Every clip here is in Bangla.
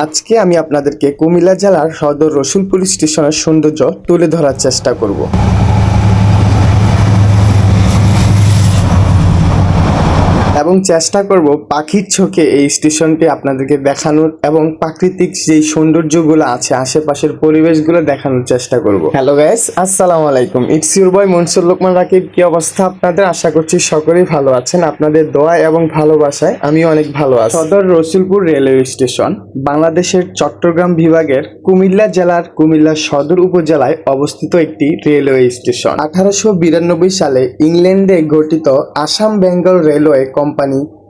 আজকে আমি আপনাদেরকে কুমিল্লা জেলার সদর রসুলপুর স্টেশনের সৌন্দর্য তুলে ধরার চেষ্টা করব। এবং চেষ্টা করব পাখির চোখে এই স্টেশনটি আপনাদেরকে দেখানোর এবং প্রাকৃতিক যেই সৌন্দর্যগুলো আছে আশেপাশের পরিবেশগুলো দেখানোর চেষ্টা করব। হ্যালো গাইস আসসালামু আলাইকুম। It's your boy Mansur Lokman Rakib কি অবস্থা আপনাদের? আশা করছি সকলেই ভালো আছেন। আপনাদের দোয়া এবং ভালোবাসায় আমি অনেক ভালো আছি। সদর রসুলপুর রেলওয়ে স্টেশন বাংলাদেশের চট্টগ্রাম বিভাগের কুমিল্লা জেলার কুমিল্লা সদর উপজেলায় অবস্থিত একটি রেলওয়ে স্টেশন। আঠারোশো বিরানব্বই সালে ইংল্যান্ডে গঠিত আসাম বেঙ্গল রেলওয়ে কোম্পানি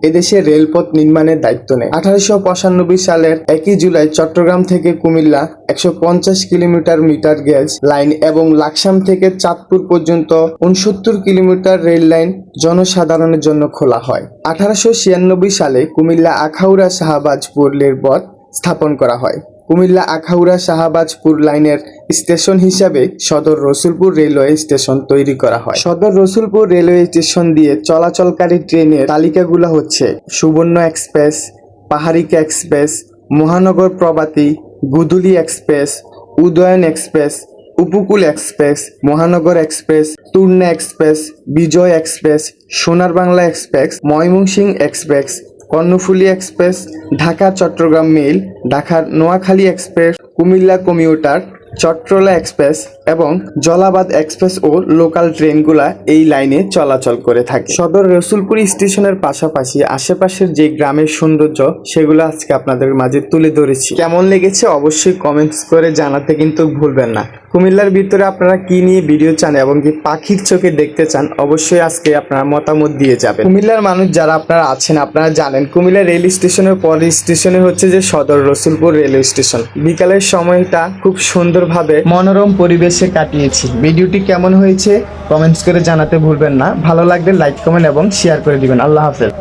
এদেশে রেলপথ নির্মাণের দায়িত্ব নেয়। আঠারোশো পঁচানব্বই সালের একই জুলাই চট্টগ্রাম থেকে কুমিল্লা একশো পঞ্চাশ কিলোমিটার মিটার গেজ লাইন এবং লাকসাম থেকে চাঁদপুর পর্যন্ত উনসত্তর কিলোমিটার রেল লাইন জনসাধারণের জন্য খোলা হয়। আঠারোশো ছিয়ানব্বই সালে কুমিল্লা আখাউড়া শাহবাজপুর রেলপথ স্থাপন করা হয়। কুমিল্লা আখাউড়া শাহবাজপুর লাইনের স্টেশন হিসাবে সদর রসুলপুর রেলওয়ে স্টেশন তৈরি করা হয়। সদর রসুলপুর রেলওয়ে স্টেশন দিয়ে চলাচলকারী ট্রেনের তালিকাগুলো হচ্ছে সুবর্ণ express, Paharika express, Mahanagar Provati Godhuli express, Udayan express, Upakul express, Mahanagar express, Turna express, Bijoy express Sonar Bangla express, Mymensingh express Karnaphuli express, Dhaka, Chattogram mail ঢাকার Noakhali express, Cumilla commuter, Chattala express এবং জলাবাদ এক্সপ্রেস ও লোকাল ট্রেনগুলা এই লাইনে চলাচল করে থাকে। সদর রসুলপুর স্টেশনের পাশাপাশি আশেপাশের যে গ্রামের সৌন্দর্য, সেগুলো আজকে আপনাদের মাঝে তুলে ধরেছি। কেমন লেগেছে অবশ্যই কমেন্টস করে জানাতে কিন্তু ভুলবেন না। কুমিল্লার ভিতরে আপনারা কি নিয়ে ভিডিও চান এবং কি পাখির চোখে দেখতে চান, অবশ্যই আজকে আপনারা মতামত দিয়ে যাবেন। কুমিল্লার মানুষ যারা আপনারা আছেন, আপনারা জানেন, কুমিল্লা রেল স্টেশনের পরের স্টেশনে হচ্ছে যে সদর রসুলপুর রেলওয়ে স্টেশন। বিকালের সময়টা খুব সুন্দরভাবে মনোরম পরিবেশে কাটিয়েছি। ভিডিওটি কেমন হয়েছে, কমেন্টস করে জানাতে ভুলবেন না। ভালো লাগলে লাইক, কমেন্ট এবং শেয়ার করে দিবেন। আল্লাহ হাফেজ।